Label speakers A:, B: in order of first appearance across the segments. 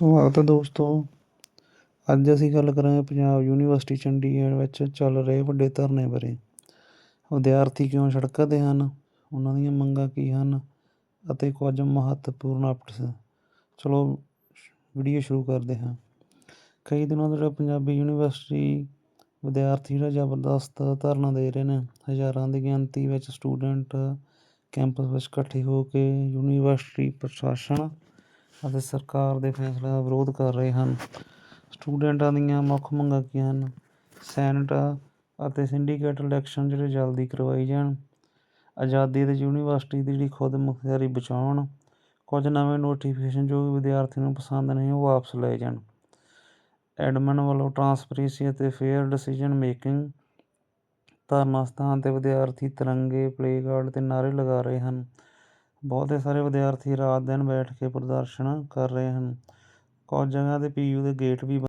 A: ਸਵਾਗਤ ਹੈ ਦੋਸਤੋ। ਅੱਜ ਅਸੀਂ ਗੱਲ ਕਰਾਂਗੇ ਪੰਜਾਬ ਯੂਨੀਵਰਸਿਟੀ ਚੰਡੀਗੜ੍ਹ ਵਿੱਚ ਚੱਲ ਰਹੇ ਵੱਡੇ ਧਰਨੇ ਬਾਰੇ। ਵਿਦਿਆਰਥੀ ਕਿਉਂ ਸੜਕਾਂ 'ਤੇ ਹਨ? ਉਹਨਾਂ ਦੀਆਂ ਮੰਗਾਂ ਕੀ ਹਨ? ਅਤੇ ਕੁਝ ਮਹੱਤਵਪੂਰਨ ਅਪਡੇਟਸ ਚਲੋ, ਵੀਡੀਓ ਸ਼ੁਰੂ ਕਰਦੇ ਹਾਂ। ਕਈ ਦਿਨਾਂ ਤੋਂ ਜਿਹੜਾ ਪੰਜਾਬੀ ਯੂਨੀਵਰਸਿਟੀ ਵਿਦਿਆਰਥੀ ਜਿਹੜਾ ਜ਼ਬਰਦਸਤ ਧਰਨਾ ਦੇ ਰਹੇ ਨੇ, ਹਜ਼ਾਰਾਂ ਦੀ ਗਿਣਤੀ ਵਿੱਚ ਸਟੂਡੈਂਟ ਕੈਂਪਸ ਵਿੱਚ ਇਕੱਠੇ ਹੋ ਕੇ ਯੂਨੀਵਰਸਿਟੀ ਪ੍ਰਸ਼ਾਸਨ ਅਤੇ ਸਰਕਾਰ ਦੇ ਫੈਸਲਿਆਂ ਦਾ ਵਿਰੋਧ ਕਰ ਰਹੇ ਹਨ। ਸਟੂਡੈਂਟਾਂ ਦੀਆਂ ਮੁੱਖ ਮੰਗਾਂ ਕੀ ਹਨ? ਸੈਨੇਟ ਅਤੇ ਸਿੰਡੀਕੇਟ ਇਲੈਕਸ਼ਨ ਜਿਹੜੇ ਜਲਦੀ ਕਰਵਾਈ ਜਾਣ। ਆਜ਼ਾਦੀ ਅਤੇ ਯੂਨੀਵਰਸਿਟੀ ਦੀ ਜਿਹੜੀ ਖੁਦ ਮੁਖਤਿਆਰੀ ਬਚਾਉਣ। ਕੁਝ ਨਵੇਂ ਨੋਟੀਫਿਕੇਸ਼ਨ ਜੋ ਵੀ ਵਿਦਿਆਰਥੀਆਂ ਨੂੰ ਪਸੰਦ ਨਹੀਂ ਉਹ ਵਾਪਸ ਲਏ ਜਾਣ। ਐਡਮਨ ਵੱਲੋਂ ਟਰਾਂਸਪਰੇਂਸੀ ਅਤੇ ਫੇਅਰ ਡਿਸੀਜਨ ਮੇਕਿੰਗ। ਧਰਨਾ ਸਥਾਨ 'ਤੇ ਵਿਦਿਆਰਥੀ ਤਿਰੰਗੇ ਪਲੇਕਾਰਡ ਅਤੇ ਨਾਅਰੇ ਲਗਾ ਰਹੇ ਹਨ। ਬਹੁਤੇ ਸਾਰੇ ਵਿਦਿਆਰਥੀ ਰਾਤ ਦਿਨ ਬੈਠ ਕੇ ਪ੍ਰਦਰਸ਼ਨ ਕਰ ਰਹੇ ਹਨ। ਕੁਝ ਜਗ੍ਹਾ 'ਤੇ ਪੀਯੂ ਦੇ ਗੇਟ ਵੀ ਬੰਦ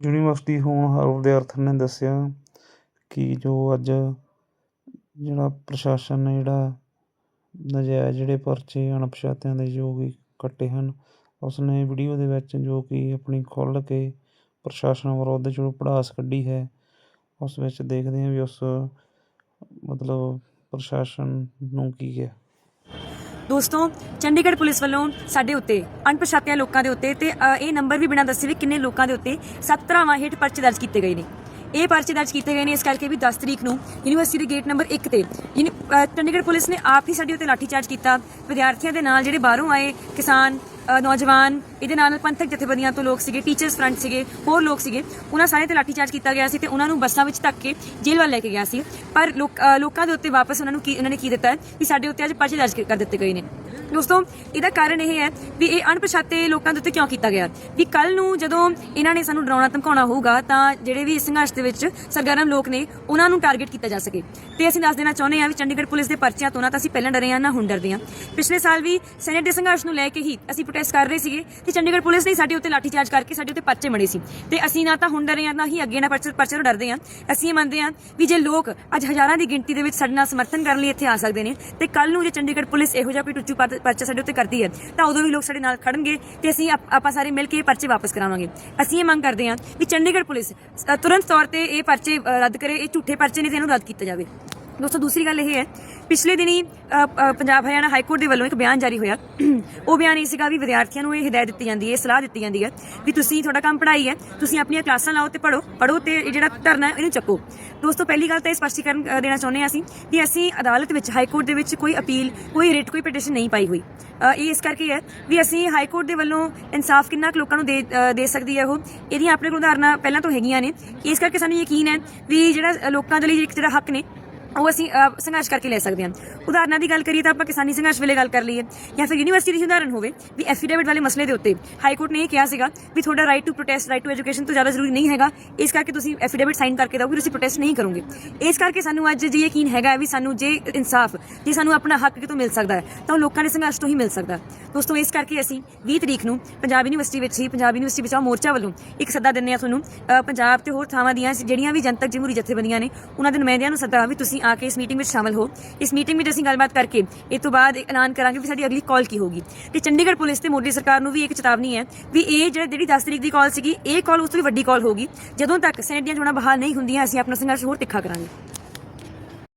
A: ਯੂਨੀਵਰਸਿਟੀ ਹੋਣਹਾਰ ਵਿਦਿਆਰਥਣ ਨੇ ਦੱਸਿਆ ਕਿ ਜੋ ਅੱਜ ਜਿਹੜਾ ਪ੍ਰਸ਼ਾਸਨ ਨੇ ਜਿਹੜਾ ਨਜਾਇਜ਼ ਜਿਹੜੇ ਪਰਚੇ ਅਣਪਛਾਤਿਆਂ ਦੇ ਜੋ ਵੀ ਕੱਟੇ ਹਨ, ਉਸਨੇ ਵੀਡੀਓ ਦੇ ਵਿੱਚ ਜੋ ਕਿ ਆਪਣੀ ਖੁੱਲ੍ਹ ਕੇ ਪ੍ਰਸ਼ਾਸਨ ਵਿਰੁੱਧ ਜੋ ਭੜਾਸ ਕੱਢੀ ਹੈ, ਉਸ ਵਿੱਚ ਦੇਖਦੇ ਹਾਂ ਵੀ ਉਸ ਮਤਲਬ ਪ੍ਰਸ਼ਾਸਨ ਨੂੰ ਕੀ ਹੈ
B: ਦੋਸਤੋ ਚੰਡੀਗੜ੍ਹ ਪੁਲਿਸ ਵੱਲੋਂ ਸਾਡੇ ਉੱਤੇ ਅਣਪਛਾਤਿਆਂ ਲੋਕਾਂ ਦੇ ਉੱਤੇ ਤੇ ਅ, ਇਹ ਨੰਬਰ ਵੀ ਬਿਨਾਂ ਦੱਸੇ ਵੀ ਕਿੰਨੇ ਲੋਕਾਂ ਦੇ ਉੱਤੇ ਸੱਤ ਧਾਰਾਵਾਂ ਹੇਠ ਪਰਚੇ ਦਰਜ ਕੀਤੇ ਗਏ ਨੇ। ਇਹ ਪਰਚੇ ਦਰਜ ਕੀਤੇ ਗਏ ਨੇ ਇਸ ਕਰਕੇ ਵੀ 10 ਤਰੀਕ ਨੂੰ ਯੂਨੀਵਰਸਿਟੀ ਦੇ ਗੇਟ ਨੰਬਰ 1 ਤੇ ਯੂਨੀ- ਅ, ਚੰਡੀਗੜ੍ਹ ਪੁਲਿਸ ਨੇ ਆਪ ਹੀ ਸਾਡੇ ਉੱਤੇ ਲਾਠੀਚਾਰਜ ਕੀਤਾ। ਵਿਦਿਆਰਥੀਆਂ ਦੇ ਨਾਲ ਜਿਹੜੇ ਬਾਹਰੋਂ ਆਏ ਕਿਸਾਨ ਨੌਜਵਾਨ, ਇਹਦੇ ਨਾਲ ਪੰਥਕ ਜਥੇਬੰਦੀਆਂ ਤੋਂ ਲੋਕ ਸੀਗੇ ਟੀਚਰਸ ਫਰੰਟ ਸੀਗੇ, ਹੋਰ ਲੋਕ ਸੀਗੇ। ਉਹਨਾਂ ਸਾਰੇ ਤੇ ਲਾਠੀਚਾਰਜ ਕੀਤਾ ਗਿਆ ਸੀ ਤੇ ਉਹਨਾਂ ਨੂੰ ਬੱਸਾਂ ਵਿੱਚ ਧੱਕ ਕੇ ਜੇਲ੍ਹ ਵੱਲ ਲੈ ਕੇ ਗਿਆ ਸੀ। ਪਰ ਲੋਕਾਂ ਦੇ ਉੱਤੇ ਵਾਪਸ ਉਹਨਾਂ ਨੂੰ ਕੀ, ਉਹਨਾਂ ਨੇ ਕੀ ਦਿੱਤਾ ਕਿ ਸਾਡੇ ਉੱਤੇ ਅੱਜ ਪਰਚੇ ਦਰਜ ਕਰ ਦਿੱਤੇ ਗਏ ਨੇ। ਦੋਸਤੋ, ਇਹਦਾ ਕਾਰਨ ਇਹ ਹੈ ਵੀ ਇਹ ਅਣਪਛਾਤੇ ਲੋਕਾਂ ਦੇ ਉੱਤੇ ਕਿਉਂ ਕੀਤਾ ਗਿਆ? ਵੀ ਕੱਲ ਨੂੰ ਜਦੋਂ ਇਹਨਾਂ ਨੇ ਸਾਨੂੰ ਡਰਾਉਣਾ, ਧਮਕਾਉਣਾ ਹੋਊਗਾ, ਤਾਂ ਜਿਹੜੇ ਵੀ ਇਸ ਸੰਘਰਸ਼ ਦੇ ਵਿੱਚ ਸਰਗਰਮ ਲੋਕ ਨੇ, ਉਹਨਾਂ ਨੂੰ ਟਾਰਗੇਟ ਕੀਤਾ ਜਾ ਸਕੇ। ਤੇ ਅਸੀਂ ਦੱਸ ਦੇਣਾ ਚਾਹੁੰਦੇ ਹਾਂ ਵੀ ਚੰਡੀਗੜ੍ਹ ਪੁਲਿਸ ਦੇ ਪਰਚਿਆਂ ਤੋਂ ਨਾ ਤਾਂ ਅਸੀਂ ਪਹਿਲਾਂ ਡਰੇ ਹਾਂ, ਨਾ ਹੁਣ ਡਰਦੇ ਹਾਂ। ਪਿਛਲੇ ਸਾਲ ਵੀ ਸੈਨੇਟ ਦੇ ਸੰਘਰਸ਼ ਨੂੰ ਲੈ ਕੇ ਹੀ ਅਸੀਂ ਪ੍ਰੋਟੈਸਟ ਕਰ ਰਹੇ ਸੀਗੇ ਤੇ ਚੰਡੀਗੜ੍ਹ ਪੁਲਿਸ ਨੇ ਸਾਡੇ ਉੱਤੇ ਲਾਠੀਚਾਰਜ ਕਰਕੇ ਸਾਡੇ ਉੱਤੇ ਪਰਚੇ ਮੜੇ ਸੀ। ਤੇ ਅਸੀਂ ਨਾ ਤਾਂ ਹੁਣ ਡਰੇ ਹਾਂ, ਨਾ ਹੀ ਅੱਗੇ ਨਾ ਪਰਚੇ ਪਰਚੇ ਤੋਂ ਡਰਦੇ ਹਾਂ। ਅਸੀਂ ਇਹ ਮੰਨਦੇ ਹਾਂ ਵੀ ਜੇ ਲੋਕ ਅੱਜ ਹਜ਼ਾਰਾਂ ਦੀ ਗਿਣਤੀ ਦੇ ਵਿੱਚ ਸਾਡੇ ਨਾਲ ਸਮਰਥਨ ਕਰਨ ਲਈ ਇੱਥੇ ਆ ਸਕਦੇ ਨੇ, ਤੇ ਕੱਲ ਨੂੰ ਜੇ ਚੰਡੀਗੜ੍ਹ ਪੁਲਿਸ ਇਹੋ ਜਿਹਾ ਕੋਈ ਟੁੱਚੂ ਪਰ- ਪਰਚਾ ਸਾਡੇ ਉੱਤੇ ਕਰਦੀ ਹੈ, ਤਾਂ ਉਦੋਂ ਵੀ ਲੋਕ ਸਾਡੇ ਨਾਲ ਖੜਨਗੇ ਤੇ ਅਸੀਂ ਆਪਾਂ ਸਾਰੇ ਮਿਲ ਕੇ ਇਹ ਪਰਚੇ ਵਾਪਸ ਕਰਾਵਾਂਗੇ। ਅਸੀਂ ਇਹ ਮੰਗ ਕਰਦੇ ਹਾਂ ਵੀ ਚੰਡੀਗੜ੍ਹ ਪੁਲਿਸ ਤੁਰੰਤ ਤੌਰ ਤੇ ਇਹ ਪਰਚੇ ਰੱਦ ਕਰੇ, ਇਹ ਝੂਠੇ ਪਰਚੇ ਨੇ ਤੇ ਇਹਨੂੰ ਰੱਦ ਕੀਤਾ ਜਾਵੇ। ਦੋਸਤੋ, ਦੂਸਰੀ ਗੱਲ ਇਹ ਹੈ, ਪਿਛਲੇ ਦਿਨੀ ਪੰਜਾਬ ਹਰਿਆਣਾ ਹਾਈ ਕੋਰਟ ਦੇ ਵੱਲੋਂ ਇੱਕ ਬਿਆਨ ਜਾਰੀ ਹੋਇਆ। ਉਹ ਬਿਆਨ ਇਹ ਸੀਗਾ ਵੀ ਵਿਦਿਆਰਥੀਆਂ ਨੂੰ ਇਹ ਹਦਾਇਤ ਦਿੱਤੀ ਜਾਂਦੀ ਹੈ, ਇਹ ਸਲਾਹ ਦਿੱਤੀ ਜਾਂਦੀ ਹੈ ਵੀ ਤੁਸੀਂ ਤੁਹਾਡਾ ਕੰਮ ਪੜ੍ਹਾਈ ਹੈ, ਤੁਸੀਂ ਆਪਣੀਆਂ ਕਲਾਸਾਂ ਲਾਓ ਤੇ ਪੜ੍ਹੋ ਪੜ੍ਹੋ ਤੇ ਇਹ ਜਿਹੜਾ ਧਰਨਾ ਇਹਨੂੰ ਚੱਕੋ। ਦੋਸਤੋ, ਪਹਿਲੀ ਗੱਲ ਤਾਂ ਇਹ ਸਪਸ਼ਟੀਕਰਨ ਦੇਣਾ ਚਾਹੁੰਦੇ ਹਾਂ ਅਸੀਂ ਕਿ ਅਸੀਂ ਅਦਾਲਤ ਵਿੱਚ, ਹਾਈ ਕੋਰਟ ਦੇ ਵਿੱਚ ਕੋਈ ਅਪੀਲ, ਕੋਈ ਰਿਟ, ਕੋਈ ਪਟੀਸ਼ਨ ਨਹੀਂ ਪਾਈ ਹੋਈ। ਇਹ ਇਸ ਕਰਕੇ ਹੈ ਵੀ ਅਸੀਂ ਹਾਈ ਕੋਰਟ ਦੇ ਵੱਲੋਂ ਇਨਸਾਫ ਕਿੰਨਾ ਕੁ ਲੋਕਾਂ ਨੂੰ ਦੇ ਦੇ ਸਕਦੀ ਹੈ ਉਹ, ਇਹਦੀਆਂ ਆਪਣੇ ਕੋਲ ਉਦਾਹਰਨਾਂ ਪਹਿਲਾਂ ਤੋਂ ਹੈਗੀਆਂ ਨੇ। ਇਸ ਕਰਕੇ ਸਾਨੂੰ ਯਕੀਨ ਹੈ ਵੀ ਜਿਹੜਾ ਲੋਕਾਂ ਦੇ ਲਈ ਇੱਕ ਜਿਹੜਾ ਹੱਕ ਨੇ ਉਹ ਅਸੀਂ ਸੰਘਰਸ਼ ਕਰਕੇ ਲੈ ਸਕਦੇ ਹਾਂ। ਉਦਾਹਰਨਾਂ ਦੀ ਗੱਲ ਕਰੀਏ ਤਾਂ ਆਪਾਂ ਕਿਸਾਨੀ ਸੰਘਰਸ਼ ਵੇਲੇ ਗੱਲ ਕਰ ਲਈਏ। ਜਾਂ ਫਿਰ ਯੂਨੀਵਰਸਿਟੀ ਦੀ ਉਦਾਹਰਨ ਹੋਵੇ ਵੀ ਐਫੀਡੇਵਿਟ ਵਾਲੇ ਮਸਲੇ ਦੇ ਉੱਤੇ ਹਾਈ ਕੋਰਟ ਨੇ ਇਹ ਕਿਹਾ ਸੀਗਾ ਵੀ ਤੁਹਾਡਾ right to protest right to education ਤੋਂ ਜ਼ਿਆਦਾ ਜ਼ਰੂਰੀ ਨਹੀਂ ਹੈਗਾ। ਇਸ ਕਰਕੇ ਤੁਸੀਂ ਐਫੀਡੇਵਿਟ ਸਾਈਨ ਕਰਕੇ ਦਿਓ ਕਿ ਤੁਸੀਂ ਪ੍ਰੋਟੈਸਟ ਨਹੀਂ ਕਰੋਗੇ। ਇਸ ਕਰਕੇ ਸਾਨੂੰ ਅੱਜ ਜੇ ਯਕੀਨ ਹੈਗਾ ਵੀ ਸਾਨੂੰ ਜੇ ਇਨਸਾਫ, ਜੇ ਸਾਨੂੰ ਆਪਣਾ ਹੱਕ ਕਿਤੋਂ ਮਿਲ ਸਕਦਾ ਹੈ, ਤਾਂ ਉਹ ਲੋਕਾਂ ਦੇ ਸੰਘਰਸ਼ ਤੋਂ ਹੀ ਮਿਲ ਸਕਦਾ ਹੈ। ਦੋਸਤੋ, ਇਸ ਕਰਕੇ ਅਸੀਂ 20 ਤਰੀਕ ਨੂੰ ਪੰਜਾਬ ਯੂਨੀਵਰਸਿਟੀ ਵਿੱਚ ਹੀ, ਪੰਜਾਬ ਯੂਨੀਵਰਸਿਟੀ ਬਚਾਓ ਮੋਰਚਾ ਵੱਲੋਂ ਇੱਕ ਸੱਦਾ ਦਿੰਦੇ ਆ ਤੁਹਾਨੂੰ। ਪੰਜਾਬ ਤੇ ਹੋਰ ਥਾਵਾਂ ਦੀਆਂ ਜਿਹੜੀਆਂ ਵੀ ਜਨਤਕ ਜਮਹੂਰੀ ਜਥੇਬੰਦੀਆਂ ਨੇ, ਉਹਨਾਂ ਦੇ ਨੁਮਾਇੰਦਿਆਂ ਨੂੰ ਸੱਦਾ ਵੀ ਤੁਸੀਂ ਆ ਕੇ ਇਸ ਮੀਟਿੰਗ ਵਿੱਚ ਸ਼ਾਮਲ ਹੋ। ਇਸ ਮੀਟਿੰਗ ਵਿੱਚ ਅਸੀਂ ਗੱਲਬਾਤ ਕਰਕੇ ਇਹ ਤੋਂ ਬਾਅਦ ਐਲਾਨ ਕਰਾਂਗੇ ਵੀ ਸਾਡੀ ਅਗਲੀ ਕਾਲ ਕੀ ਹੋਗੀ ਤੇ ਚੰਡੀਗੜ੍ਹ ਪੁਲਿਸ ਤੇ ਮੋਦੀ ਸਰਕਾਰ ਨੂੰ ਵੀ ਇੱਕ ਚੇਤਾਵਨੀ ਹੈ ਵੀ ਇਹ ਜਿਹੜਾ ਜਿਹੜੀ 10 ਤਰੀਕ ਦੀ ਕਾਲ ਸੀਗੀ, ਇਹ ਕਾਲ ਉਸ ਤੋਂ ਵੀ ਵੱਡੀ ਕਾਲ ਹੋਗੀ ਜਦੋਂ ਤੱਕ ਸੈਨੇਟ ਦੀਆਂ ਚੋਣਾਂ ਬਹਾਲ ਨਹੀਂ ਹੁੰਦੀਆਂ, ਅਸੀਂ ਆਪਣਾ ਸੰਘਰਸ਼ ਹੋਰ ਤਿੱਖਾ ਕਰਾਂਗੇ।